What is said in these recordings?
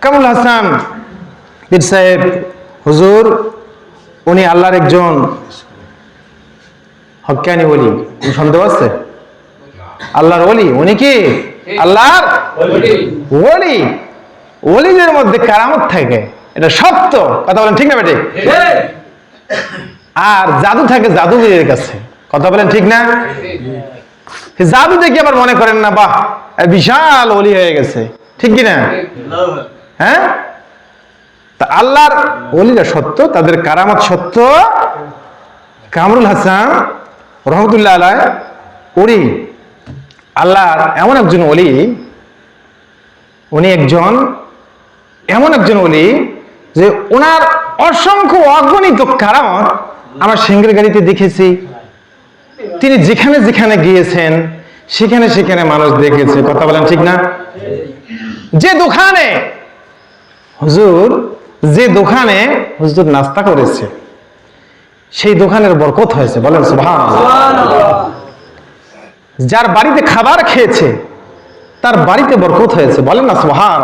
কামুল হাসান পীর সাহেব, হুজুর, উনি আল্লাহর একজন হকানি বলি সন্দেহ আছে? আল্লাহর ওলি। উনি কি? আল্লাহর ওলি। ওলিদের মধ্যে কারামত থাকে। এটা সত্য। কথা বলেন ঠিক না বেটে? আর জাদু থাকে জাদুবীরের কাছে। কথা বলেন ঠিক না? জাদু দেখে আবার মনে করেন না, বাহ! বিশাল ওলি হয়ে গেছে। ঠিক কি না? হ্যাঁ? তা আল্লাহর ওলিরা সত্য, তাদের কারামত সত্য? কামরুল হাসান রহমতুল্লাহ আলাই উনি আল্লাহর এমন একজন অলি উনি একজন এমন একজন অলি যে ওনার অসংখ্য অগণিত কারামত আমরা সিঙ্গের গাড়িতে দেখেছি। তিনি যেখানে যেখানে গিয়েছেন সেখানে সেখানে মানুষ দেখেছে। কথা বলেন ঠিক না? যে দোকানে, হুজুর, যে দোকানে হুজুর নাস্তা করেছে, সেই দোকানের বরকত হয়েছে। বলেন যার বাড়িতে খাবার খেয়েছে, তার বাড়িতে বরকত হয়েছে। বলেন না সুবহান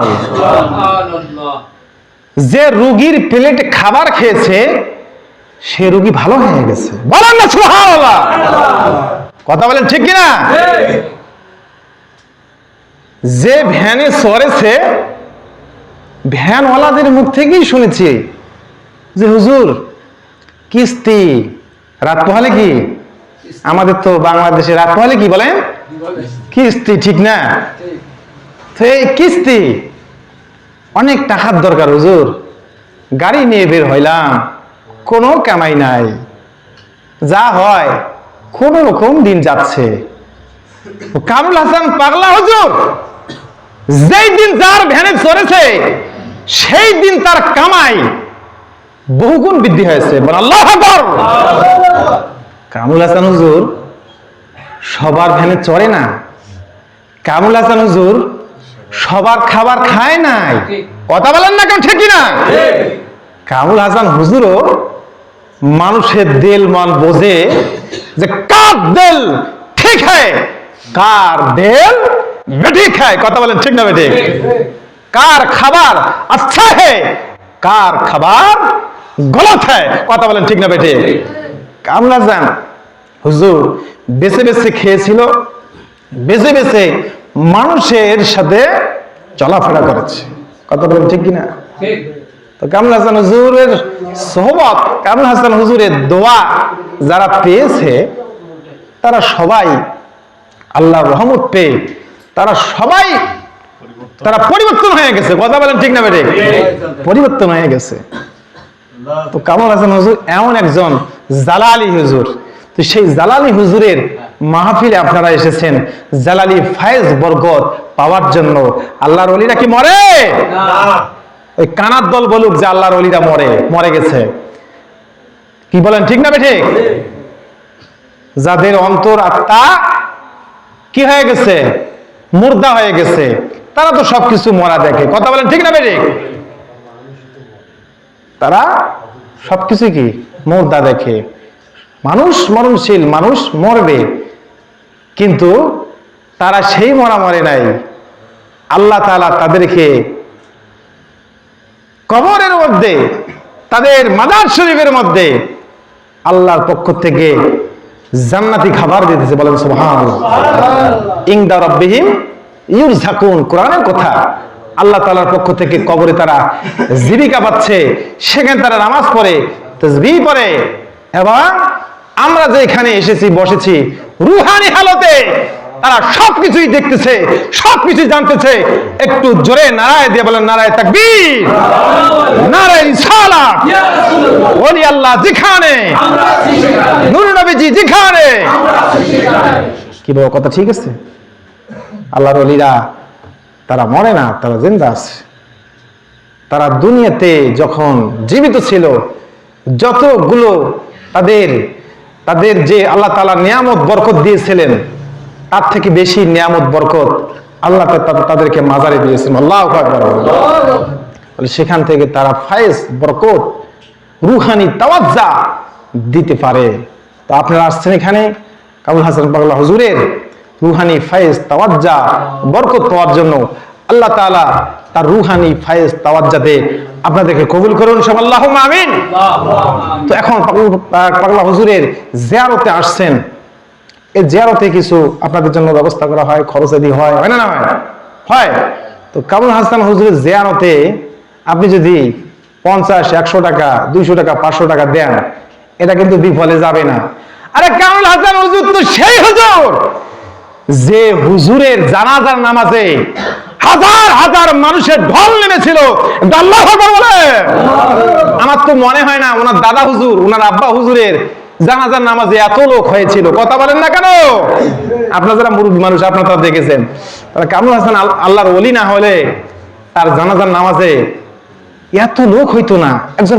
যে রুগীর প্লেটে খাবার খেয়েছে, সে রুগী ভালো হয়ে গেছে। বলেন না সুবহানাল্লাহ। কথা বলেন ঠিক কিনা? যে ভ্যানে সরেছে, ভ্যানওয়ালাদের মুখ থেকেই শুনেছি। যে হুজুর, কিস্তি, রাত পোহালে কি? আমাদের তো বাংলাদেশে রাত পোহালে কি বলেন? কিস্তি, ঠিক না? কিস্তি, অনেক টাকার দরকার হুজুর। গাড়ি নিয়ে বের হইলাম, কোনো কামাই নাই। যা হয় কোন রকম দিন যাচ্ছে। কামরুল হাসান পাগলা হুজুর। যেই দিন যার ভ্যানে চড়েছে, সেই দিন তার কামাই বহুগুণ বৃদ্ধি হয়েছে। কামরুল হাসান হুজুর, সবার ভ্যানে চড়ে না। কামরুল হাসান হুজুর, সবার খাবার খায় নাই। কথা বলেন না কেন ঠিকই না? কামরুল হাসান হুজুরও মানুষের দেল মন বোঝে যে কার দেল ঠিক হয় কার দিল বেঠিক হয় কথা বলেন ঠিক না বেঠিক? কার খাবার আচ্ছা है কার খাবার গলত है কথা বলেন ঠিক না বেঠিক? কামরুল হাসান হুজুর বেছে বেছে খেয়েছিল বেছে বেছে মানুষের সাথে চলাফেরা করেছে। কথা বলেন ঠিক কিনা? তো কামরুল হাসান হুজুরের সোহবত কামরুল হাসান হুজুরের দোয়া যারা পেয়েছে তারা সবাই আল্লাহ রহমত পেয়ে তারা সবাই তারা পরিবর্তন হয়ে গেছে। কথা বলেন ঠিক না বেটে পরিবর্তন হয়ে গেছে। তো কামরুল হাসান হুজুর এমন একজন জালালি হুজুর। তো সেই জালালি হুজুরের মাহফিলে আপনারা এসেছেন। জালালি ফায়েজ বরকত পাওয়ার জন্য। আল্লাহর অলিরা কি মরে? ওই কানার দল বলুক যে আল্লাহর অলিরা মরে মরে গেছে। কি বলেন, ঠিক না বেঠিক? যাদের অন্তর আত্মা কি হয়ে গেছে? মুর্দা হয়ে গেছে। তারা তো সবকিছু মরা দেখে। কথা বলেন, ঠিক না বেঠিক? তারা সবকিছু কি? মুর্দা দেখে। মানুষ মরণশীল, মানুষ মরবে। কিন্তু তারা সেই মরা মরে নাই। আল্লাহ তাআলা তাদেরকে কবরের মধ্যে, তাদের মাদার শরীফের মধ্যে আল্লাহর পক্ষ থেকে জান্নাতি খাবার দিতেছে, বলেন সুবহান ইংদা রব্বিহিম ইউরজাকুন কোরআনের কথা। আল্লাহ তালার পক্ষ থেকে কবরে তারা জীবিকা পাচ্ছে, সেখানে তারা নামাজ পড়ে তসবি পড়ে, এবং আমরা যে এখানে এসেছি, বসেছি, রুহানি হালতে তারা সবকিছুই দেখতেছে সবকিছু জানতেছে। একটু জোরে নারায় দিয়ে বলেন, নারায় তাকবীর। নারায় রিসালাত ওলি আল্লাহ যেখানে নূর নবীজি যেখানে। কি বাবা কথা ঠিক আছে? আল্লাহর অলিরা তারা মরে না, তারা জিন্দা আছে। তারা দুনিয়াতে যখন জীবিত ছিল, যতগুলো তাদের তাদের যে আল্লাহ তালা নিয়ামত, বরকত দিয়েছিলেন তার থেকে বেশি নিয়ামত বরকত আল্লাহ তাদেরকে মাজারে দিয়েছেন। আল্লাহ সেখান থেকে তারা ফায়েজ বরকত রুহানি তাওয়াজ্জা দিতে পারে। তো আপনারা আসছেন এখানে কাবুল হাসান পাগলা হুজুরের রুহানি ফায়েজ তাওয়াজ্জা বরকত পাওয়ার জন্য আল্লাহ তাআলা তার রুহানি ফায়েজ তাওয়াজ্জাতে আপনাদেরকে কবুল করুন সব। আল্লাহ আমিন। তো এখন পাগলা হুজুরের জিয়ারতে আসছেন। এই জিয়ারতে কিছু আপনাদের জন্য ব্যবস্থা করা হয় খরচ আদি হয়। হয় না না হয় হয়। তো কামরুল হাসান হুজুরের জিয়ারতে আপনি যদি পঞ্চাশ একশো টাকা দুইশো টাকা পাঁচশো টাকা দেন এটা কিন্তু বিফলে যাবে না। আরে কামরুল হাসান হুজুর তো সেই হুজুর! যে হুজুরের জানাজার নামাজে হাজার হাজার মানুষের ঢল নেমেছিল। আল্লাহ বলে। আমার তো মনে হয় না ওনার দাদা হুজুর ওনার আব্বা হুজুরের জানাজার নামাজে এত লোক হয়েছিল। কথা বলেন না কেন? আপনার যারা মুরব্বী মানুষ, আপনার তারা দেখেছেন। তারা কামরুল হাসান আল্লাহর অলি না হলে তার জানাজার নামাজে এত লোক হইতো না। একজন